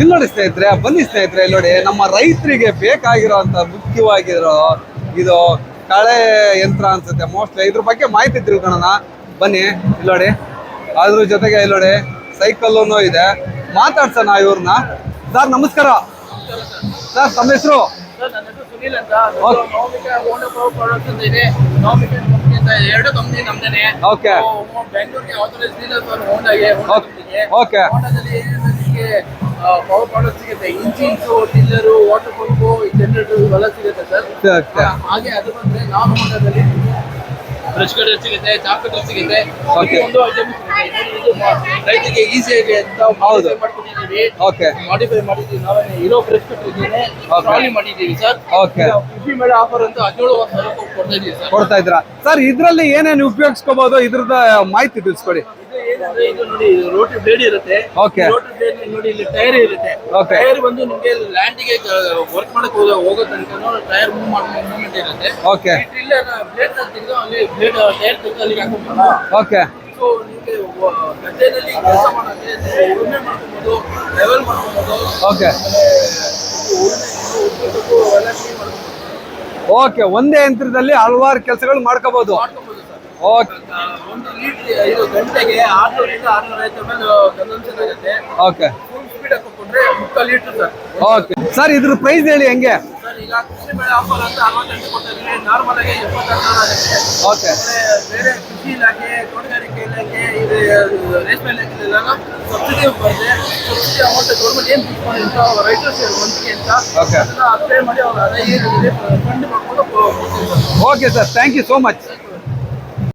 ಇಲ್ಲಿ ನೋಡಿ ಸ್ನೇಹಿತರೆ ಬನ್ನಿ ಸ್ನೇಹಿತರೆ ಇಲ್ಲಿ ನೋಡಿ ನಮ್ಮ ರೈತರಿಗೆ ಬೇಕಾಗಿರೋಂಥ ಮುಖ್ಯವಾಗಿರೋ ಇದು ಕಳೆ ಯಂತ್ರ ಅನ್ಸುತ್ತೆ. ಮೋಸ್ಟ್ಲಿ ಇದ್ರ ಬಗ್ಗೆ ಮಾಹಿತಿ ತಿಳ್ಕೊಳ್ಳೋಣ ಬನ್ನಿ ಇಲ್ಲಿ ನೋಡಿ ಅದ್ರ ಜೊತೆಗೆ ಇಲ್ಲಿ ನೋಡಿ ಸೈಕಲ್ಲೂ ಇದೆ. ಮಾತಾಡ್ಸೋಣ ಇವ್ರನ್ನ. ಸರ್ ನಮಸ್ಕಾರ. ಸರ್ ತಮ್ಮ ಹೆಸರು? ಎರಡು ಕಂಪ್ನಿ ನಮ್ದೇನೆ. ಬೆಂಗಳೂರಿಗೆ ಆಥರೈಸ್ ಸರ್ ಪವರ್ ಪ್ರಾಡಕ್ಟ್ ಸಿಗುತ್ತೆ. Engines tiller water pump generator ಇವೆಲ್ಲ ಸಿಗುತ್ತೆ ಸರ್. ಹಾಗೆ ಅದು ಬಂದ್ರೆ ನಾವು ಹೋಂಡಾದಲ್ಲಿ ಬ್ರಷ್ ಕಟರ್ ಸಿಗುತ್ತೆ ಚಾಕ್ ಕಟರ್ ಸಿಗುತ್ತೆ. ಒಂದು ಐಟಮ್ ಇದು- ಇದು ಮಾ- ಅಂತ ಹೌದು. ಮಾಡ್ಕೊಂಡಿದ್ದೀವಿ. ಓಕೆ ಮಾಡಿಫೈ ಮಾಡಿದ್ದೀವಿ. ನಾವೇ ಇರೋ ಬ್ರಷ್ ಕಟರ್ ಇದ್ದೇನೆ. ಟ್ರಾಲಿ ಮಾಡಿದ್ದೀವಿ ಸರ್ ಓಕೆ ಕೃಷಿ ಆಫರ್ ಅಂತ ಹದಿನೇಳು ಒಂದು ಸಾವಿರ ಕೊಡ್ತಾ ಸರ್ ಕೊಡ್ತಾ ಇದ್ದೀರಾ? ಸರ್ ಇದ್ರಲ್ಲಿ ಏನೇನು ಉಪಯೋಗಿಸ್ಕೋಬಹುದು ಇದ್ರದ ಮಾಹಿತಿ ತಿಳಿಸ್ಕೊಡಿ. ಏನಂದ್ರೆ ಇದು ನೋಡಿ ರೋಟಿ ಬ್ಲೇಡ್ ಇರುತ್ತೆ. Okay. ರೋಟಿ ಬ್ಲೇಡ್ ನೋಡಿ ಇಲ್ಲಿ ಟೈರ್ ಇರುತ್ತೆ. Okay. ಟೈರ್ ಬಂದು ನಿಮಗೆ ಲ್ಯಾಂಡಿಗೆ ವರ್ಕ್ ಮಾಡಕ್ ಹೋಗೋ ಹೋಗೋ ತನಕ ಟೈರ್ ಮೂವ್ ಮಾಡೋ ಮೂವ್ಮೆಂಟ್ ಇರುತ್ತೆ. ಓಕೆ ಇಲ್ಲ ಬ್ಲೇಡ್ ತೆಗೆದು ಅಲ್ಲಿ ಬ್ಲೇಡ್ ಟೈರ್ ತೆಗೆದು ಅಲ್ಲಿಗೆ ಹಾಕೊಂಡ್ಬಲ್ಲ ಓಕೆ ಸೊ ನಿಮಗೆ ಗದ್ದೆನಲ್ಲಿ ಕೆಲಸ ಮಾಡೋಕ್ಕೆ ಉಳುಮೆ ಮಾಡ್ಕೊಬೋದು ಲೆವೆಲ್ ಮಾಡ್ಕೊಬೋದು. ಓಕೆ ಉಳುಮೆ ಎಲ್ಲ ಮಾಡ್ಕೊಬೋದು. ಓಕೆ ಒಂದೇ ಯಂತ್ರದಲ್ಲಿ ಹಲವಾರು ಕೆಲಸಗಳು ಮಾಡ್ಕೋಬಹುದು ಮಾಡ್ಕೊಬೋದು. ಓಕೆ. ಒಂದು ಲೀಟರ್ ಇದು ಗಂಟೆಗೆ ಆರ್ನೂರಿಂದ ಆರ್ನೂರ ಐದು ಮೇಲೆ ಕನ್ಸಂಪ್ಷನ್ ಆಗುತ್ತೆ. ಓಕೆ. ಫುಲ್ ಸ್ಪೀಡ್ ಹಾಕೊಂಡ್ರೆ ಮುಕ್ಕಾಲು ಲೀಟರ್ ಸರ್ ಓಕೆ. ಸರ್ ಇದ್ರ ಪ್ರೈಸ್ ಹೇಳಿ ಹೆಂಗೆ? ಸರ್ ಈಗ ಕೃಷಿ ಬೆಳೆ ಆಫರ್ ಅಂತ ಅರವತ್ತೆಂಟು ಇದ್ದೀವಿ. ನಾರ್ಮಲ್ ಆಗಿ ಎಪ್ಪತ್ತಾರು ಸಾವಿರ ಆಗುತ್ತೆ. ಓಕೆ. ಬೇರೆ ಕೃಷಿ ಇಲಾಖೆ ತೋಟಗಾರಿಕೆ ಇಲಾಖೆ ಇದು ರೇಷ್ಮೆ ಇಲಾಖೆಲೆಲ್ಲ ಸಬ್ಸಿಡಿ ಬರುತ್ತೆ ಸಬ್ಸಿಡಿ ಅಮೌಂಟ್ ಗೌರ್ಮೆಂಟ್ ಏನು ಫಿಕ್ಸ್ ಮಾಡಿ ಅಂತ ರೈತರು ಒಂದಿಗೆ ಅಂತ ಓಕೆ. ಅದನ್ನ ಅಪ್ಲೈ ಮಾಡಿ ಅವ್ರು ಅದೇ ಫಂಡ್ ಮಾಡ್ಕೊಂಡು okay sir thank you so much